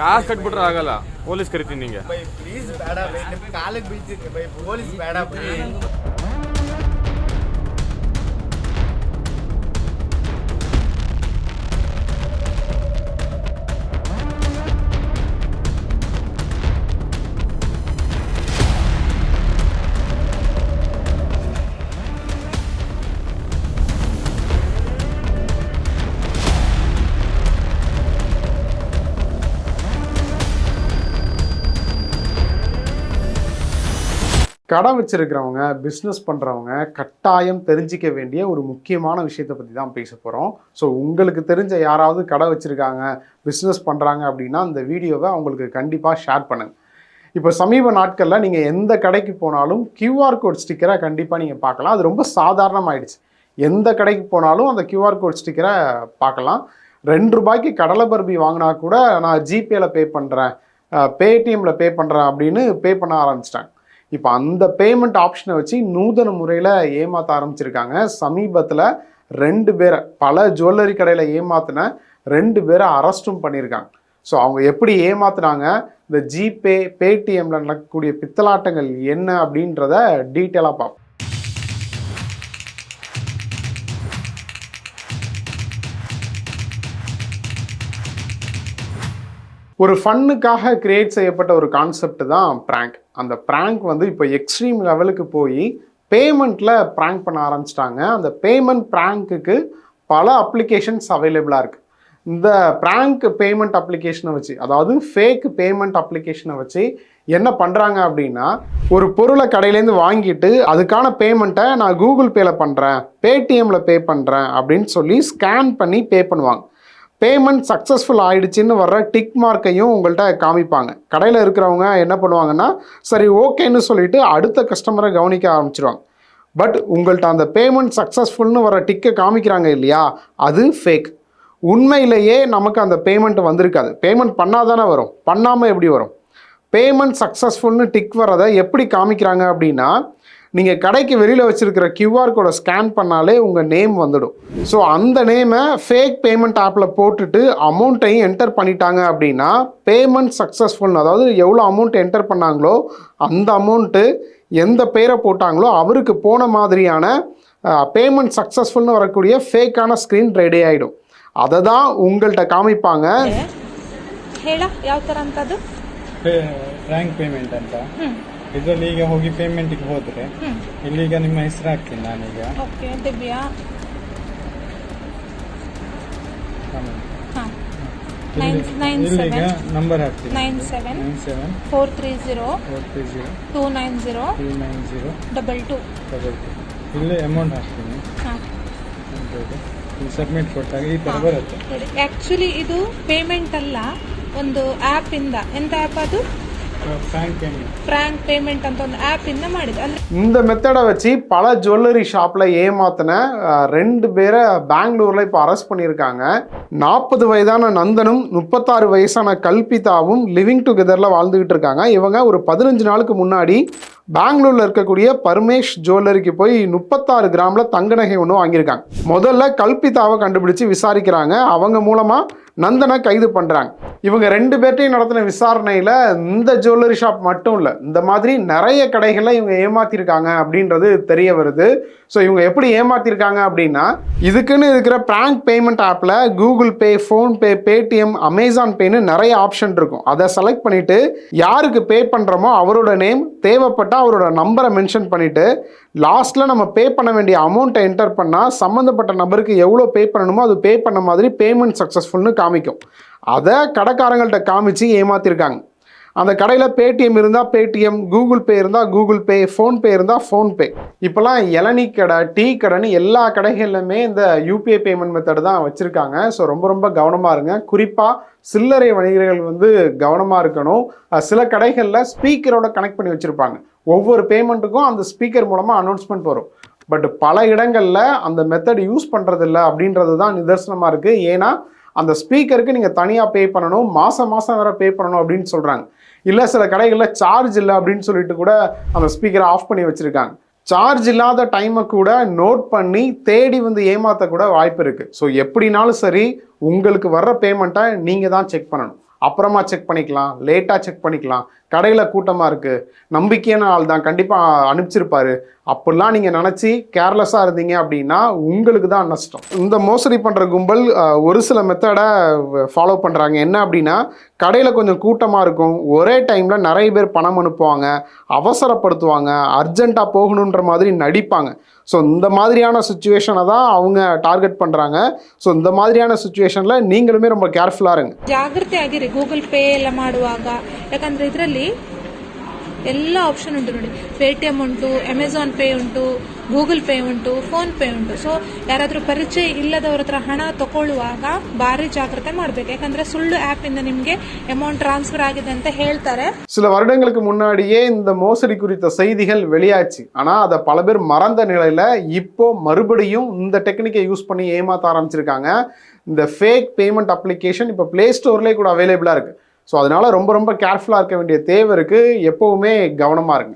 ಕಾಸು ಕಟ್ಬಿಟ್ರೆ ಆಗಲ್ಲ ಪೊಲೀಸ್ ಕರಿತೀನಿ ನಿಂಗೆ. ಬೈ ಪ್ಲೀಸ್ ಬೇಡ ಬೈ ನಿಮ್ ಕಾಲಿಗೆ ಬೀಳ್ತೀನಿ ಬೈ ಪೊಲೀಸ್ ಬೇಡ ಬೈ. கடை வச்சிருக்கிறவங்க பிஸ்னஸ் பண்ணுறவங்க கட்டாயம் தெரிஞ்சிக்க வேண்டிய ஒரு முக்கியமான விஷயத்தை பற்றி தான் பேச போகிறோம் ஸோ உங்களுக்கு தெரிஞ்ச யாராவது கடை வச்சுருக்காங்க பிஸ்னஸ் பண்ணுறாங்க அப்படின்னா அந்த வீடியோவை அவங்களுக்கு கண்டிப்பாக ஷேர் பண்ணுங்க. இப்போ சமீப நாட்களில் நீங்கள் எந்த கடைக்கு போனாலும் கியூஆர் கோட் ஸ்டிக்கரை கண்டிப்பாக நீங்கள் பார்க்கலாம். அது ரொம்ப சாதாரணமாயிடுச்சு. எந்த கடைக்கு போனாலும் அந்த கியூஆர் கோட் ஸ்டிக்கரை பார்க்கலாம். ரெண்டு ரூபாய்க்கு கடலை பர்பி வாங்கினா கூட நான் ஜிபேயில் பே பண்ணுறேன் பேடிஎம்மில் பே பண்ணுறேன் அப்படின்னு பே பண்ண ஆரம்பிச்சிட்டாங்க. இப்போ அந்த பேமெண்ட் ஆப்ஷனை வச்சு நூதன முறையில் ஏமாற்ற ஆரம்பிச்சிருக்காங்க. சமீபத்தில் ரெண்டு பேரை பல ஜுவல்லரி கடையில் ஏமாத்தின ரெண்டு பேரை அரெஸ்ட்டும் பண்ணியிருக்காங்க ஸோ அவங்க எப்படி ஏமாத்துனாங்க? இந்த ஜிபே பேடிஎம்ல நடக்கக்கூடிய பித்தலாட்டங்கள் என்ன அப்படின்றத டீட்டெயிலாக பார்ப்போம். ஒரு ஃபன்னுக்காக கிரியேட் செய்யப்பட்ட ஒரு கான்செப்ட் தான் ப்ராங்க் அந்த ப்ராங்க் வந்து இப்போ எக்ஸ்ட்ரீம் லெவலுக்கு போய் பேமெண்ட்டில் ப்ராங்க் பண்ண ஆரம்பிச்சிட்டாங்க. அந்த பேமெண்ட் ப்ராங்க்குக்கு பல அப்ளிகேஷன்ஸ் அவைலபிளாக இருக்குது இந்த ப்ராங்க் பேமெண்ட் அப்ளிகேஷனை வச்சு அதாவது ஃபேக் பேமெண்ட் அப்ளிகேஷனை வச்சு என்ன பண்ணுறாங்க அப்படின்னா ஒரு பொருளை கடையிலேருந்து வாங்கிட்டு அதுக்கான பேமெண்ட்டை நான் கூகுள் பேல பண்ணுறேன் பேடிஎம்மில் பே பண்ணுறேன் அப்படின்னு சொல்லி ஸ்கேன் பண்ணி பே பண்ணுவாங்க. பேமெண்ட் சக்ஸஸ்ஃபுல் ஆயிடுச்சுன்னு வர்ற டிக் மார்க்கையும் உங்கள்கிட்ட காமிப்பாங்க. கடையில் இருக்கிறவங்க என்ன பண்ணுவாங்கன்னா சரி ஓகேன்னு சொல்லிட்டு அடுத்த கஸ்டமரை கவனிக்க ஆரம்பிச்சிருவாங்க. பட் உங்கள்கிட்ட அந்த பேமெண்ட் சக்ஸஸ்ஃபுல்னு வர டிக்கை காமிக்கிறாங்க இல்லையா அது ஃபேக் உண்மையிலேயே நமக்கு அந்த பேமெண்ட் வந்திருக்காது. பேமெண்ட் பண்ணால் தானே வரும். பண்ணாமல் எப்படி வரும்? பேமெண்ட் சக்ஸஸ்ஃபுல்னு டிக் வரதை எப்படி காமிக்கிறாங்க அப்படின்னா நீங்கள் கடைக்கு வெளியில் வச்சுருக்கிற கியூஆர் கோடை ஸ்கேன் பண்ணாலே உங்கள் நேம் வந்துடும் ஸோ அந்த நேமை ஃபேக் பேமெண்ட் ஆப்பில் போட்டுட்டு அமௌண்ட்டையும் என்டர் பண்ணிட்டாங்க அப்படின்னா பேமெண்ட் சக்ஸஸ்ஃபுல்னு அதாவது எவ்வளோ அமௌண்ட் என்டர் பண்ணாங்களோ அந்த அமௌண்ட்டு எந்த பேரை போட்டாங்களோ அவருக்கு போன மாதிரியான பேமெண்ட் சக்ஸஸ்ஃபுல்னு வரக்கூடிய ஃபேக்கான ஸ்க்ரீன் ரெடி ஆகிடும் அதை தான் உங்கள்கிட்ட காமிப்பாங்க ಹೇಳ ಯಾವ ತರ ಅಂತದ್ದು ರ್ಯಾಂಕ್ ಪೇಮೆಂಟ್ ಅಂತ ಹ್ಮ್ ಇದರಲ್ಲಿ ಈಗ ಹೋಗಿ ಪೇಮೆಂಟ್ಗೆ ಹೋದ್ರೆ ಇಲ್ಲಿ ಇಲ್ಲಿಗ ನಿಮ್ಮ ಹೆಸರು ಹಾಕ್ತೀನಿ ನಾನೀಗ. ಓಕೆ ದಿವ್ಯಾ. ಇಲ್ಲಿಗ ನಂಬರ್ ಹಾಕ್ತೀನಿ. Nine seven nine seven four three zero four three zero two nine zero three nine zero double two double two ಇಲ್ಲೇ ಅಮೌಂಟ್ ಹಾಕ್ತೀನಿ. ಸಬ್ಮಿಟ್ ಕೊಟ್ಟಾಗ ಈ ಥರ ಬರುತ್ತೆ. ಆಕ್ಚುಲಿ ಇದು ಪೇಮೆಂಟ್ ಅಲ್ಲ ಒಂದು ಆಪ್ ಇಂದ. ಎಂತ ಆಪ್ ಅದು? ಬ್ಯಾಂಕ್ ಪೇಮೆಂಟ್ ಫ್ರಾಂಕ್ ಪೇಮೆಂಟ್ ಅಂತ ಒಂದು ಆಪ್ ಇಂದ ಮಾಡಿದ್ದು ಅಂದ್ರೆ இந்த மெத்தடை வச்சு பல ஜுவல்லரி ஷாப்பில் ஏமாத்தின அஹ், ரெண்டு பேரை பெங்களூரில் இப்போ அரெஸ்ட் பண்ணியிருக்காங்க நாற்பது வயதான நந்தனும் முப்பத்தாறு வயசான கல்பிதாவும் லிவிங் டுகெதரில் வாழ்ந்துக்கிட்டு இருக்காங்க இவங்க ஒரு பதினஞ்சு நாளுக்கு முன்னாடி பெங்களூரில் இருக்கக்கூடிய பரமேஷ் ஜுவல்லரிக்கு போய் முப்பத்தாறு கிராமில் தங்க நகை ஒன்று வாங்கியிருக்காங்க முதல்ல கல்பிதாவை கண்டுபிடிச்சு விசாரிக்கிறாங்க அவங்க மூலமாக நந்தனை கைது பண்ணுறாங்க இவங்க ரெண்டு பேர்ட்டையும் நடத்தின விசாரணையில் இந்த ஜுவல்லரி ஷாப் மட்டும் இல்லை இந்த மாதிரி நிறைய கடைகளில் இவங்க ஏமாத்திருக்காங்க அப்படின்றது தெரிய வருது. ஸோ இவங்க எப்படி ஏமாத்திருக்காங்க அப்படின்னா இதுக்குன்னு இருக்கிற ப்ராங்க் பேமெண்ட் ஆப்பில் Google Pay PhonePe Paytm Amazon பேன்னு நிறைய ஆப்ஷன் இருக்கும். அதை செலக்ட் பண்ணிவிட்டு யாருக்கு பே பண்ணுறோமோ அவரோட நேம் தேவைப்பட்டால் அவரோட நம்பரை மென்ஷன் பண்ணிவிட்டு லாஸ்ட்டில் நம்ம பே பண்ண வேண்டிய அமௌண்ட்டை என்டர் பண்ணால் சம்மந்தப்பட்ட நபருக்கு எவ்வளோ பே பண்ணணுமோ அது பே பண்ண மாதிரி பேமெண்ட் சக்ஸஸ்ஃபுல்னு காமிக்கும். அதை கடைக்காரங்கள்ட்ட காமிச்சு ஏமாத்திருக்காங்க. அந்த கடையில் பேடிஎம் இருந்தால் பேடிஎம் கூகுள் பே இருந்தால் கூகுள் பே ஃபோன்பே இருந்தால் ஃபோன்பே இப்போல்லாம் இளநீ கடை டீ கடைன்னு எல்லா கடைகள்லையுமே இந்த யூபிஐ பேமெண்ட் மெத்தட் தான் வச்சுருக்காங்க. ஸோ ரொம்ப ரொம்ப கவனமாக இருங்க. குறிப்பாக சில்லறை வணிகர்கள் வந்து கவனமாக இருக்கணும். சில கடைகளில் ஸ்பீக்கரோட கனெக்ட் பண்ணி வச்சுருப்பாங்க. ஒவ்வொரு பேமெண்ட்டுக்கும் அந்த ஸ்பீக்கர் மூலமாக அனௌன்ஸ்மெண்ட் வரும். பட் பல இடங்களில் அந்த மெத்தட் யூஸ் பண்ணுறதில்ல அப்படின்றது தான் நிதர்சனமாக இருக்குது ஏன்னா அந்த ஸ்பீக்கருக்கு நீங்கள் தனியாக பே பண்ணணும் மாதம் மாதம் வேறு பே பண்ணணும் அப்படின்னு சொல்கிறாங்க இல்லை சில கடைகளில் சார்ஜ் இல்லை அப்படின்னு சொல்லிட்டு கூட அந்த ஸ்பீக்கரை ஆஃப் பண்ணி வச்சுருக்காங்க. சார்ஜ் இல்லாத டைமை கூட நோட் பண்ணி தேடி வந்து ஏமாற்ற கூட வாய்ப்பு இருக்குது ஸோ எப்படினாலும் சரி உங்களுக்கு வர்ற பேமெண்ட்டை நீங்கள் தான் செக் பண்ணணும். அப்புறமா செக் பண்ணிக்கலாம் லேட்டாக செக் பண்ணிக்கலாம். கடையில் கூட்டமாக இருக்குது நம்பிக்கையான ஆள் தான் கண்டிப்பாக அனுப்பிச்சிருப்பாரு. அப்படிலாம் நீங்கள் நினச்சி கேர்லெஸ்ஸாக இருந்தீங்க அப்படின்னா உங்களுக்கு தான் நஷ்டம். இந்த மோசடி பண்ணுற கும்பல் ஒரு சில மெத்தடை ஃபாலோ பண்ணுறாங்க என்ன அப்படின்னா கடையில் கொஞ்சம் கூட்டமாக இருக்கும் ஒரே டைமில் நிறைய பேர் பணம் அனுப்புவாங்க அவசரப்படுத்துவாங்க அர்ஜெண்ட்டாக போகணுன்ற மாதிரி நடிப்பாங்க ஸோ இந்த மாதிரியான சுச்சுவேஷனை தான் அவங்க ಟಾರ್ಗೆಟ್ பண்ணுறாங்க ஸோ இந்த மாதிரியான சுச்சுவேஷனில் நீங்களுமே ரொம்ப கேர்ஃபுல்லாக இருங்க ಜಾಗೃತಿ ಆಗಿರಿ ಗೂಗಲ್ ಪೇ ಎಲ್ಲ ಮಾಡುವಾಗ ಯಾಕಂದ್ರೆ ಇದರಲ್ಲಿ ಎಲ್ಲ ಆಪ್ಷನ್ ಉಂಟು ನೋಡಿ ಪೇಟಿಎಂ ಉಂಟು ಅಮೆಝಾನ್ ಪೇ ಉಂಟು ಗೂಗಲ್ ಪೇ ಉಂಟು ಫೋನ್ ಪೇ ಉಂಟು ಸೊ ಯಾರಾದ್ರೂ ಪರಿಚಯ ಇಲ್ಲದವ್ರ ಹತ್ರ ಹಣ ತಗೊಳ್ಳುವಾಗ ಭಾರಿ ಜಾಗ್ರತೆ ಮಾಡ್ಬೇಕು ಯಾಕಂದ್ರೆ ಸುಳ್ಳು ಆಪ್ ಇಂದ ನಿಮ್ಗೆ ಅಮೌಂಟ್ ಟ್ರಾನ್ಸ್ಫರ್ ಆಗಿದೆ ಅಂತ ಹೇಳ್ತಾರೆ சில வருடங்களுக்கு முன்னாடியே இந்த மோசடி குறித்த செய்திகள் வெளியாச்சு ஆனால் அதை பல பேர் மறந்த நிலையில் இப்போ மறுபடியும் இந்த டெக்னிக்கை யூஸ் பண்ணி ஏமாத்த ஆரம்பிச்சிருக்காங்க இந்த ஃபேக் பேமெண்ட் அப்ளிகேஷன் இப்போ ப்ளே ஸ்டோர்லேயே கூட அவைலபிளாக இருக்குது ஸோ அதனால ரொம்ப ரொம்ப கேர்ஃபுல்லாக இருக்க வேண்டிய தேவை இருக்குது எப்போவுமே கவனமாக இருங்க